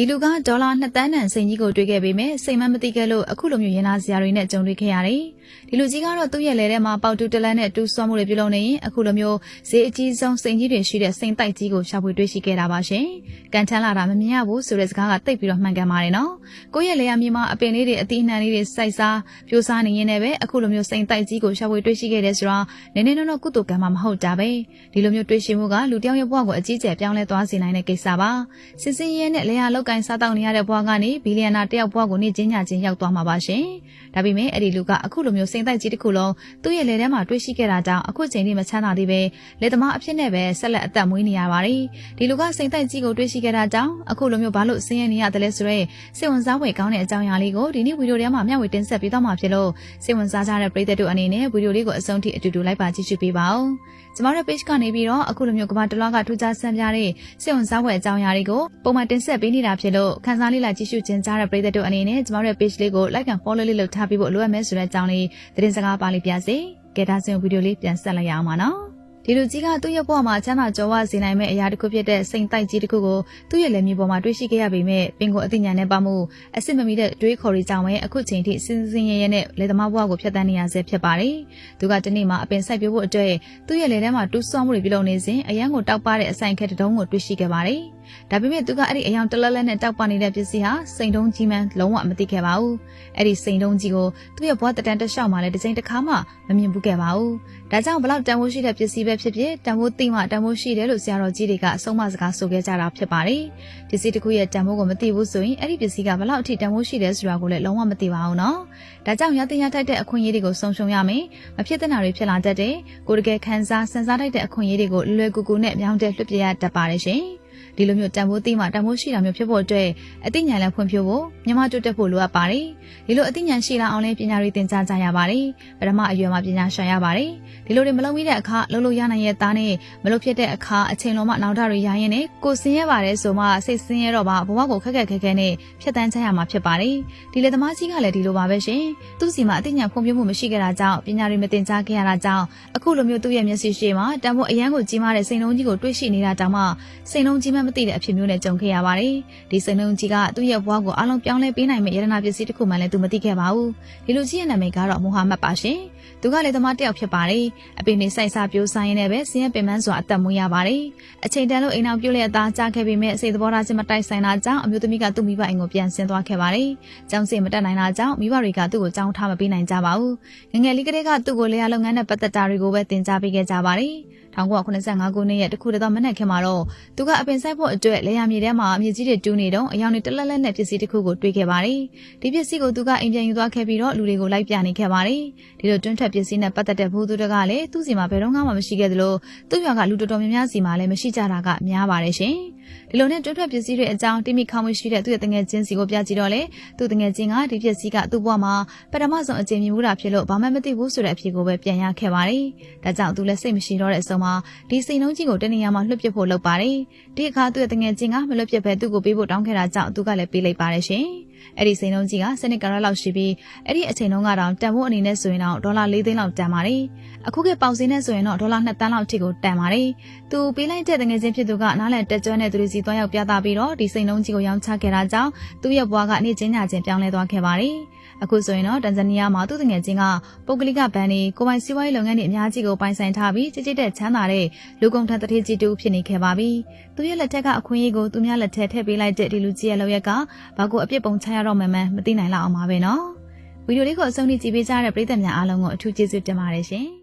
ဒီလူကဒေါ်လာ2တန်းတန်စိန်ကြီးကိုတွေ့ခဲ့ပေမဲ့စိတ်မမသိခဲ့လို့အခုလိုမျိုးရင်နာစရာတွေနဲ့ကြုံတွေ့ခဲ့ရတယ်။ဒီလူကြီးကတော့သူ့ရဲ့လဲထဲမှာပေါတူတလန်းနဲ့တူးဆွမ်းမှုတွေပြုလုပ်နေရင်အခုလိုမျိုးဈေးအကြီးဆုံးစိန်ကြီးတွေရှိတဲ့စိန်တိုက်ကြီးကိုရှာဖွေတွေ့ရှိခဲ့တာပါရှင်။ကန်ထမ်းလာတာမမြင်ရဘူးဆိုတဲ့စကားကတိတ်ပြီးတော့မှန်ကန်ပါတယ်နော်။ကိုယ့်ရဲ့လဲရမြေမှာအပင်လေးတွေအသီးအနှံလေးတွေစိုက်စားပြိုးစားနေရင်လည်းပဲအခုလိုမျိုးစိန်တိုက်ကြီးကိုရှာဖွေတွေ့ရှိခဲ့တဲ့ဆိုတော့နည်းနည်းနော်နော်ကုသိုလ်ကံမှမဟုတ်တာပဲ။ဒီလိုမျိုးတွေ့ရှိမှုကလူတစ်ယောက်ရဲ့ဘဝကိုအကြီးကျယ်ပြောင်းလဲသွားစေနိုင်တဲ့ကိစ္စပါ။စစ်စင်းရဲနဲ့လဲရလောက်ကင်စားတောက်နေရတဲ့ဘဝကနေဘီလီယံနာတယောက်ဘဝကိုနေချင်းညာချင်းရောက်သွားမှာပါရှင်။ဒါပေမဲ့အဲ့ဒီလူကအခုလိုမျိုးစိန်တိုက်ကြီးတစ်ခုလုံးသူ့ရဲ့လက်ထဲမှာတွေ့ရှိခဲ့တာကြောင့်အခုချိန်ထိမချမ်းသာသေးပဲလက်သမားအဖြစ်နဲ့ပဲဆက်လက်အသက်မွေးနေရပါတယ်။ဒီလူကစိန်တိုက်ကြီးကိုတွေ့ရှိခဲ့တာကြောင့်အခုလိုမျိုးဘာလို့ဆင်းရဲနေရတယ်လဲဆိုတော့စိတ်ဝင်စားဖွယ်ကောင်းတဲ့အကြောင်းအရာလေးကိုဒီနေ့ဗီဒီယိုထဲမှာမျှဝေတင်ဆက်ပေးသွားမှာဖြစ်လို့စိတ်ဝင်စားကြတဲ့ပရိသတ်တို့အနေနဲ့ဗီဒီယိုလေးကိုအဆုံးထိအတူတူလိုက်ပါကြည့်ရှုပေးပါဦး။ကျမတို့ page ကနေပြီးတော့အခုလိုမျိုးကမ္ဘာတလွှားကထူးခြားဆန်းပြတဲ့စိတ်ဝင်စားဖွယ်အကြောင်းအရာတွေကိုပုံမှန်တင်ဆက်ပေးနေတာဖြစ်လို့ခန်းစားလေးလာကြည့်ရှုခြင်းကြားတဲ့ပရိသတ်တို့အနေနဲ့ကျမတို့ page လေးကို like and follow လေးလုပ်ထားပြီးဖို့လိုအပ်မယ်ဆိုတဲ့အကြောင်းလေးသတင်းစကားပါလေးပြစေ။ကဲဒါဆိုရင်ဗီဒီယိုလေးပြန်ဆက်လိုက်ရအောင်ပါနော်။ ဒီလူကြီးကသူ့ရဲ့ဘဝမှာချမ်းသာကြွယ်ဝစေနိုင်မယ့်အရာတစ်ခုဖြစ်တဲ့စိန်တိုက်ကြီးတစ်ခုကိုသူ့ရဲ့လက်မြေပေါ်မှာတွေ့ရှိခဲ့ရပေမဲ့ပင်ကိုအသိဉာဏ်နဲ့ပါမှုအစစ်မမီတဲ့တွေးခေါ်တွေကြောင့်ပဲအခုချိန်ထိစင်စင်ရဲရဲနဲ့လက်သမားဘဝကိုဖျက်ဆီးနေရဆဲဖြစ်ပါတယ်။သူကတနေ့မှအပင်ဆိုင်ပြဖို့အတွက်သူ့ရဲ့လက်ထဲမှာတူးဆွမ်းမှုတွေပြုလုပ်နေစဉ်အရန်ကိုတောက်ပတဲ့အဆိုင်ခက်တုံးကိုတွေ့ရှိခဲ့ပါတယ်။ဒါပေမဲ့သူကအဲ့ဒီအယောင်တလက်လက်နဲ့တောက်ပနေတဲ့ပစ္စည်းဟာစိန်တုံးကြီးမှန်းလုံးဝမသိခဲ့ပါဘူး။အဲ့ဒီစိန်တုံးကြီးကိုသူ့ရဲ့ဘဝတတန်တက်လျှောက်မှလည်းတစ်ချိန်တစ်ခါမှမမြင်ဘူးခဲ့ပါဘူး။ဒါကြောင့်ဘလောက်တန်ဖိုးရှိတဲ့ပစ္စည်းပဲဖြစ်ဖြစ်တန်ဖိုးသိမှတန်ဖိုးရှိတယ်လို့ဆရာတော်ကြီးတွေကအဆုံးမစကားဆိုခဲ့ကြတာဖြစ်ပါတယ်။ပစ္စည်းတစ်ခုရဲ့တန်ဖိုးကိုမသိဘူးဆိုရင်အဲ့ဒီပစ္စည်းကဘလောက်အထိတန်ဖိုးရှိတယ်ဆိုတာကိုလည်းလုံးဝမသိပါဘူးနော်။ဒါကြောင့်ရတင်ရထိုက်တဲ့အခွင့်အရေးတွေကိုဆုံးရှုံးရမယ်။မဖြစ်တဲ့နာတွေဖြစ်လာတတ်တယ်။ကိုတကယ်ခံစားစံစားထိုက်တဲ့အခွင့်အရေးတွေကိုလွယ်ကူကူနဲ့မြောင်းတဲ့လွှတ်ပြရတတ်ပါတယ်ရှင်။ ဒီလိုမျိုးတန်ဖိုးသိမှတန်ဖိုးရှိတာမျိုးဖြစ်ဖို့အတွက်အသိဉာဏ်လည်းဖွံ့ဖြိုးဖို့မြမတိုးတက်ဖို့လိုအပ်ပါတယ်ဒီလိုအသိဉာဏ်ရှိလာအောင်လည်းပညာတွေသင်ကြားကြရပါတယ်ပထမအရွယ်မှာပညာရှာရပါတယ်ဒီလိုတွေမလုပ်မိတဲ့အခါလုံးလို့ရနိုင်ရဲ့သားနဲ့မလုပ်ဖြစ်တဲ့အခါအချိန်လုံးမှနောက်ထတွေရရင်နဲ့ကိုစင်းရပါတယ်ဆိုမှစိတ်စင်းရတော့မှဘဝကိုခက်ခက်ခဲခဲနဲ့ဖြတ်တန်းချရမှာဖြစ်ပါတယ်ဒီလေသမားကြီးကလည်းဒီလိုပါပဲရှင်သူ့စီမှာအသိဉာဏ်ဖွံ့ဖြိုးမှုမရှိခဲ့တာကြောင့်ပညာတွေမသင်ကြားခဲ့ရတာကြောင့်အခုလိုမျိုးသူ့ရဲ့မျက်စိရှိမှာတန်ဖိုးအရန်ကိုကြီးမားတဲ့စိန်လုံးကြီးကိုတွေ့ရှိနေတာတောင်မှစိန်လုံးကြီးမှမသိတဲ့အဖြစ်မျိုးနဲ့ကြုံခဲ့ရပါတယ်။ဒီစိန်လုံးကြီးကသူ့ရဲ့ဘဝကိုအလုံးပြောင်းလဲပေးနိုင်မယ့်ယရနာပစ္စည်းတစ်ခုမှလည်းသူမသိခဲ့ပါဘူး။ဒီလူကြီးရဲ့နာမည်ကတော့မူဟာမတ်ပါရှင်။သူကလည်းသမားတစ်ယောက်ဖြစ်ပါတယ်။အပင်နေဆိုင်စာပြိုးဆိုင်ရင်းနဲ့ပဲဆင်းရဲပင်ပန်းစွာအသက်မွေးရပါတယ်။အချိန်တန်လို့အိမ်အောင်ပြုတ်လက်အသားကြားခဲ့ပေမဲ့စိတ်သဘောထားချင်းမတိုက်ဆိုင်တာကြောင့်အမျိုးသမီးကသူ့မိဘအိမ်ကိုပြန်ဆင်းသွားခဲ့ပါတယ်။ကျောင်းစိတ်မတက်နိုင်တာကြောင့်မိဘတွေကသူ့ကိုကြောင်းထားမပေးနိုင်ကြပါဘူး။ငငယ်လေးကလေးကသူ့ကိုလေယာလုပ်ငန်းနဲ့ပတ်သက်တာတွေကိုပဲသင်ကြားပေးခဲ့ကြပါတယ်။1985ခုနှစ်ရဲ့တခုတည်းသောမနက်ခင်းမှာတော့သူကအပင်ဆိုင်ဖို့အတွက်လေယာမြေထဲမှာအမြင့်ကြီးတွေတူးနေတော့အယောင်တွေတလက်လက်နဲ့ပစ္စည်းတစ်ခုကိုတွေ့ခဲ့ပါတယ်။ဒီပစ္စည်းကိုသူကအိမ်ပြန်ယူသွားခဲ့ပြီးတော့လူတွေကိုလိုက်ပြနေခဲ့ပါတယ်။ဒီလိုတွန်းထက်ပစ္စည်းနဲ့ပတ်သက်တဲ့ဘူးသူတွေကလည်းသူ့စီမှာဘယ်တော့မှမရှိခဲ့သလိုသူ့ရွာကလူတော်တော်များများစီမှာလည်းမရှိကြတာကများပါတယ်ရှင်။ ဒီလိုနဲ့တွတ်ထွက်ပစ္စည်းတွေအကြောင်းတိမိခေါင်းမရှိတဲ့သူ့ရဲ့တငယ်ချင်းစီကိုပြကြည့်တော့လေသူ့တငယ်ချင်းကဒီပစ္စည်းကသူ့ဘဝမှာပထမဆုံးအကြိမ်မြင်မှုတာဖြစ်လို့ဘာမှမသိဘူးဆိုတဲ့အဖြေကိုပဲပြန်ရခဲ့ပါတယ်။ဒါကြောင့်သူလည်းစိတ်မရှိတော့တဲ့အဆုံးမှာဒီစိန်လုံးကြီးကိုတနေရာမှာလွှတ်ပစ်ဖို့လုပ်ပါတယ်။ဒီအခါသူ့ရဲ့တငယ်ချင်းကမလွှတ်ပစ်ပဲသူ့ကိုပေးဖို့တောင်းခဲ့တာကြောင့်သူကလည်းပေးလိုက်ပါတယ်ရှင်။ အဲ့ဒီစိန်လုံးကြီးကစနစ်ကာရလောက်ရှိပြီးအဲ့ဒီအချိန်တုန်းကတော့တန်ဖိုးအနေနဲ့ဆိုရင်တော့ဒေါ်လာ၄သိန်းလောက်တန်ပါတယ်အခုကပေါင်စင်းနဲ့ဆိုရင်တော့ဒေါ်လာ2တန်းလောက်ထိကိုတန်ပါတယ်သူပေးလိုက်တဲ့တငယ်ချင်းဖြစ်သူကနားလည်တက်ကြွတဲ့သူတွေစီသွားရောက်ပြသပြီးတော့ဒီစိန်လုံးကြီးကိုရောင်းချခဲ့တာကြောင့်သူ့ရဲ့ဘဝကအနေချင်းညာချင်းပြောင်းလဲသွားခဲ့ပါတယ် အခုဆိုရင်တော့တန်ဇာနီးယားမှာသူ့တငယ်ချင်းကပုဂ္ဂလိကဘဏ်တွေကိုပိုင်စီးပွားရေးလုပ်ငန်းတွေအများကြီးကိုပိုင်ဆိုင်ထားပြီးကြည်ကြည်တဲ့ချမ်းသာတဲ့လူကုန်ထမ်းတတိကြီးတူဖြစ်နေခဲ့ပါပြီ။သူရဲ့လက်ထက်ကအခွင့်အရေးကိုသူများလက်ထက်ထည့်ပေးလိုက်တဲ့ဒီလူကြီးရဲ့လောက်ရက်ကဘာကိုအပြစ်ပုံချရတော့မှန်းမသိနိုင်လောက်အောင်ပါပဲနော်။ဗီဒီယိုလေးကိုအဆုံးထိကြည့်ပေးကြတဲ့ပရိသတ်များအားလုံးကိုအထူးကျေးဇူးတင်ပါတယ်ရှင်။